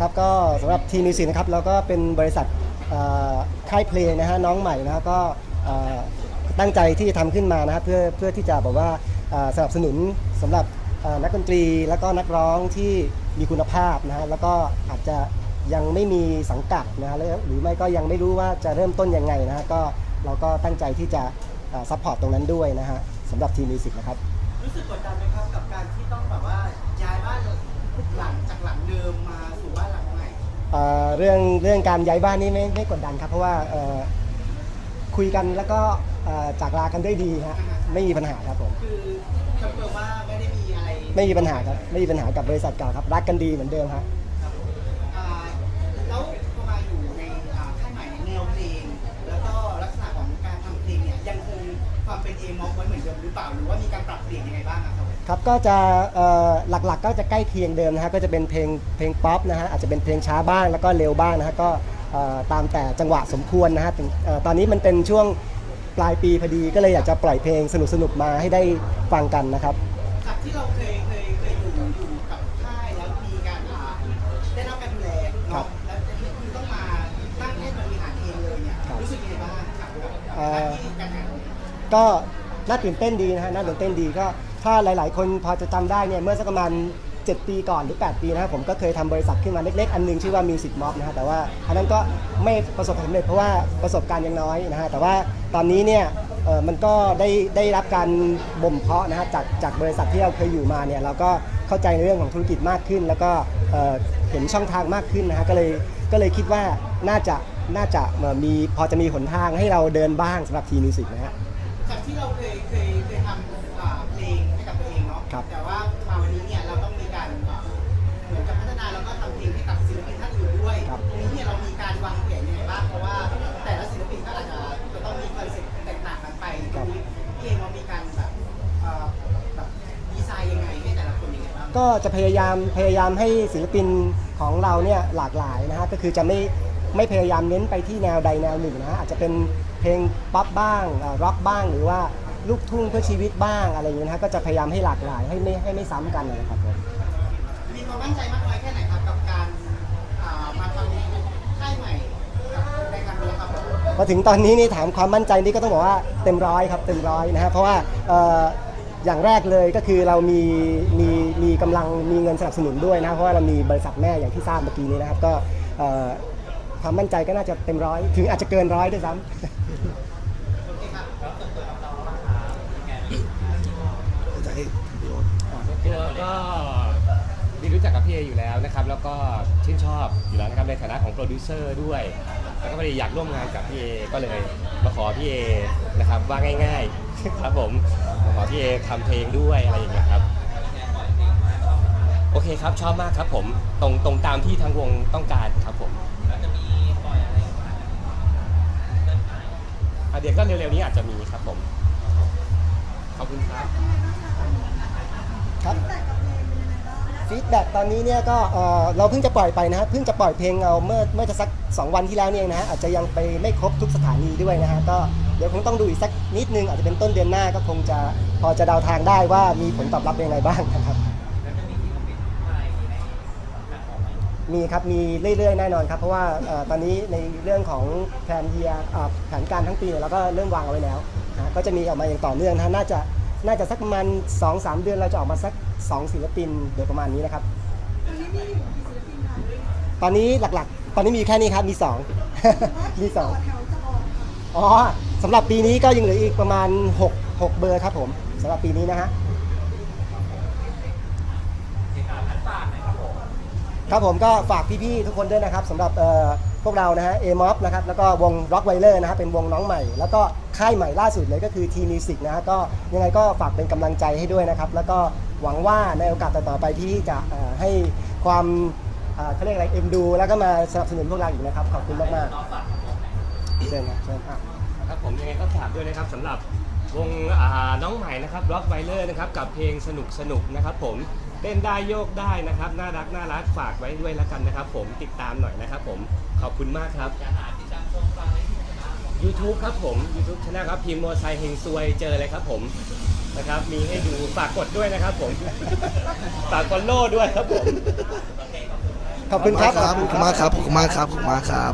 ครับก็สำหรับทีมิวสิกนะครับเราก็เป็นบริษัทค่ายเพลงนะฮะน้องใหม่นะฮะก็ตั้งใจที่จะทำขึ้นมานะฮะเพื่อเพื่อที่จะแบบว่าสนับสนุนสำหรับนักดนตรีแล้วก็นักร้องที่มีคุณภาพนะฮะแล้วก็อาจจะยังไม่มีสังกัดนะฮะหรือไม่ก็ยังไม่รู้ว่าจะเริ่มต้นยังไงนะฮะก็เราก็ตั้งใจที่จะซัพพอร์ตตรงนั้นด้วยนะฮะสำหรับทีมิวสิกนะครับ รู้สึกกดดันไหมครับกับการที่ต้องแบบว่าย้ายบ้าน หลังจากหลังเดิมมาสู่บ้านหลังใหม่เอ่อเรื่องเรื่องการย้ายบ้านนี่ไม่ไม่กดดันครับ เพราะว่าเอ่อคุยกันแล้วก็เอ่อจากลากันด้วยดีฮะไม่มีปัญหาครับผมคือคอนเฟิร์มว่าไม่ได้มีอะไรไม่มีปัญหาครับไม่มีปัญหากับบริษัทเก่าครับรักกันดีเหมือนเดิมครั เป็นเอมอฟไว้เหมือนเดิมหรือเปล่าหรือว่ามีการปรับเปลี่ยนยังไงบ้างครับครับก็จะหลักๆก็จะใกล้เคียงเดิมนะฮะก็จะเป็นเพลงเพลงป๊อปนะฮะอาจจะเป็นเพลงช้าบ้างแล้วก็เร็วบ้างนะฮะก็ตามแต่จังหวะสมควรนะฮะตอนนี้มันเป็นช่วงปลายปีพอดีก็เลยอยากจะปล่อยเพลงสนุกๆมาให้ได้ฟังกันนะครับจากที่เราเคย ก็น่าตื่นเต้นดีนะฮะน่าตื่นเต้นดีก็ถ้าหลาย ๆ คนพอจะจำได้เนี่ยเมื่อสักประมาณ 7 ปีก่อนหรือ 8 ปีนะผมก็เคยทำบริษัทขึ้นมาเล็ก ๆ อันหนึงชื่อว่า Music Mob นะฮะแต่ว่าอันนั้นก็ไม่ประสบความสำเร็จเพราะว่าประสบการณ์ยังน้อยนะฮะแต่ว่าตอนนี้เนี่ยเออมันก็ได้ได้รับการบ่มเพาะนะฮะจากจากบริษัทที่เราเคยอยู่มาเนี่ยเราก็เข้าใจในเรื่องของธุรกิจมากขึ้น แล้วก็เอ่อเห็นช่องทางมากขึ้นนะฮะก็เลยก็เลยคิดว่าน่าจะน่าจะมีพอจะมีหนทางให้เราเดินบ้างสำหรับทีมิวสิกนะฮะ ที่เราเคยเคยเคยทำอ่าเพลงให้กับตัวเองเนาะ ครับ แต่ว่ามาวันนี้เนี่ยเราต้องมีการอ่าเหมือนกับพัฒนาแล้วก็ทำเพลงให้กับศิลปินท่านอื่นด้วยครับตรงนี้เนี่ยเรามีการวางแผนยังไงบ้าง เพราะว่าแต่ละศิลปินก็อาจจะจะต้องมีคอนเซ็ปต์แตกต่างกันไปตรงนี้พี่เองเรามีการแบบเอ่อแบบดีไซน์ยังไงให้แต่ละคนยังไงบ้าง ก็จะพยายามพยายามให้ศิลปินของเราเนี่ยหลากหลายนะฮะก็คือจะไม่ไม่พยายามเน้นไปที่แนวใดแนวหนึ่งนะฮะอาจจะเป็น เพลงป๊อปบ้างร็อกบ้างหรือว่าลูกทุ่งเพื่อชีวิตบ้างอะไรอย่างเงี้ยนะฮะก็จะพยายามให้หลากหลายให้ไม่ให้ไม่ซ้ำกันนะครับผมมีความมั่นใจมากน้อยแค่ไหนครับกับการอ่ามาทำค่ายใหม่กับในครั้งนี้ครับพอถึงตอนนี้นี่ถามความมั่นใจนี่ก็ต้องบอกว่าเต็มร้อยครับเต็มร้อยนะฮะเพราะว่าเอ่ออย่างแรกเลยก็คือเรามีมีมีกำลังมีเงินสนับสนุนด้วยนะเพราะว่าเรามีบริษัทแม่อย่างที่ทราบเมื่อกี้นี้นะครับก็เอ่อ ความมั่นใจก็น่าจะเต็มร้อยถึงอาจจะเกินร้อยด้วยซ้ำตัวก็มีรู้จักกับพี่เออยู่แล้วนะครับ แล้วก็ชื่นชอบอยู่แล้วนะครับในฐานะของโปรดิวเซอร์ด้วย แล้วก็ไม่ได้อยากร่วมงานกับพี่เอก็เลยมาขอพี่เอนะครับว่าง่ายๆ ครับผมมาขอพี่เอทำเพลงด้วยอะไรอย่างเงี้ยครับโอเคครับชอบมากครับผมตรงตรงตามที่ทางวงต้องการครับผมอะ เดี๋ยวก็เร็วๆนี้อาจจะมีครับผม ขอบคุณครับ ครับฟีดแบ็กตอนนี้เนี่ยก็เอ่อเราเพิ่งจะปล่อยไปนะครับเพิ่งจะปล่อยเพลงเอาเมื่อเมื่อจะสัก 2 วันที่แล้วเนี่ยนะฮะอาจจะยังไปไม่ครบทุกสถานีด้วยนะฮะก็เดี๋ยวคงต้องดูอีกสักนิดนึงอาจจะเป็นต้นเดือนหน้าก็คงจะพอจะเดาทางได้ว่ามีผลตอบรับเป็นยังไงบ้างนะครับ มีครับ มีเรื่อยๆ แน่นอนครับ เพราะว่าเอ่อตอนนี้ในเรื่องของแผนเยียอ่าแผนการทั้งปีเนี่ยเราก็เริ่มวางเอาไว้แล้วนะฮะก็จะมีออกมาอย่างต่อเนื่องนะฮะน่าจะน่าจะสักประมาณ2-3 เดือนเราจะออกมาสัก 2 ศิลปินโดยประมาณนี้นะครับ ตอนนี้หลักๆ ตอนนี้มีแค่นี้ครับ มี 2 มี 2 อ๋อสำหรับปีนี้ก็ยังเหลืออีกประมาณ 6 6 เบอร์ครับผมสำหรับปีนี้นะฮะ ครับผมก็ฝากพี่ๆทุกคนด้วยนะครับสำหรับเอ่อพวกเรานะฮะเอมอฟนะครับแล้วก็วง Rock w i l e r นะฮะเป็นวงน้องใหม่ แล้วก็ค่ายใหม่ล่าสุดเลยก็คือ T Music นะฮะก็ยังไงก็ฝากเป็นกำลังใจให้ด้วยนะครับ แล้วก็หวังว่าในโอกาสต่อๆไปพี่จะให้ความเขาเรียกอะไรเอ็มดู แล้วก็มาสนับสนุนพวกเราอีกนะครับ ขอบคุณมากๆเชิญครับเชิญอะครับผมยังไงก็ฝากด้วยนะครับสำหรับ วงอ่าน้องใหม่นะครับ Rock w i l e r นะครับกับเพลงสนุกสนุกนะครับผมเต้นได้โยกได้นะครับน่ารักน่ารักฝากไว้ด้วยแล้วกันนะครับ ผมติดตามหน่อยนะครับผมขอบคุณมากครับ YouTube ครับผม YouTube ช anel ครับพิมพ์โมไซเฮงซวยเจอเลยครับผมนะครับมีให้ดูฝากกดด้วยนะครับผม ฝากฟอลโล่ด้วยครับผม ขอบคุณครับ ขอบคุณมากครับ ขอบคุณมากครับ ขอบคุณมากครับ